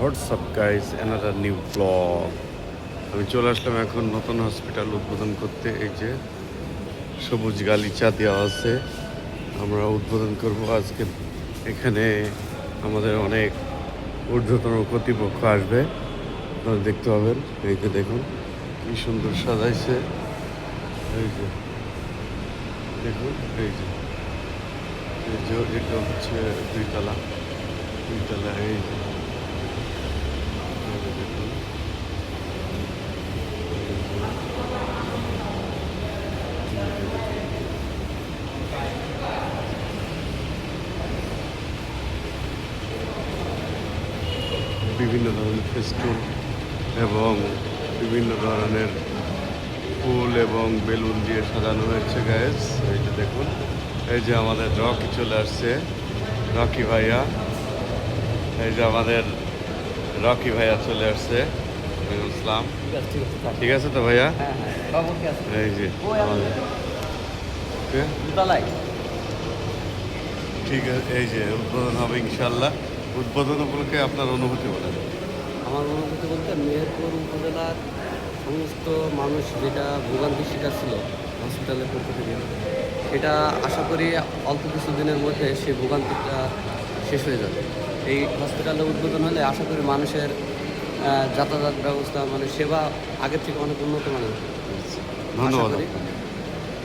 WhatsApp guys another new blog আমি চলে আসলাম এখন নতুন হসপিটাল উদ্বোধন করতে। এই যে সবুজ গালিচা দেওয়া আছে। আমরা উদ্বোধন করব আজকে। এখানে আমাদের অনেক ঊর্ধ্বতন কর্তৃপক্ষ আসবে। আপনারা দেখতে পাবেন। এই যে দেখুন, কি সুন্দর সাজাইছে। এই যে দেখুন, এই যে। এই যে, এটা হচ্ছে দুইতলা। দুইতলা, এই যে। বিভিন্ন ধরনের ফেস্টুন এবং বিভিন্ন ধরনের ফুল এবং বেলুন দিয়ে সাজানো হয়েছে গ্যাস এই যে দেখুন এই যে আমাদের রকি চলে আসছে। রকি ভাইয়া এই যে আমাদের রকি ভাইয়া চলে আসছে ইসলাম ঠিক আছে তো ভাইয়া? হ্যাঁ হ্যাঁ এই যে ঠিক আছে এই যে উদ্বোধন হবে ইনশাল্লাহ উদ্বোধন উপলক্ষে আপনার অনুভূতি বলেন। আমার অনুভূতি বলতে মেহেরপুর উপজেলার সমস্ত মানুষ যেটা ভোগান্তি শিকার ছিল হসপিটালের পক্ষ থেকে সেটা আশা করি অল্প কিছু দিনের মধ্যে সেই ভোগান্তিটা শেষ হয়ে যাবে। এই হসপিটালে উদ্বোধন হলে আশা করি মানুষের যাতায়াত ব্যবস্থা মানে সেবা আগের থেকে অনেক উন্নত মানের ধন্যবাদ।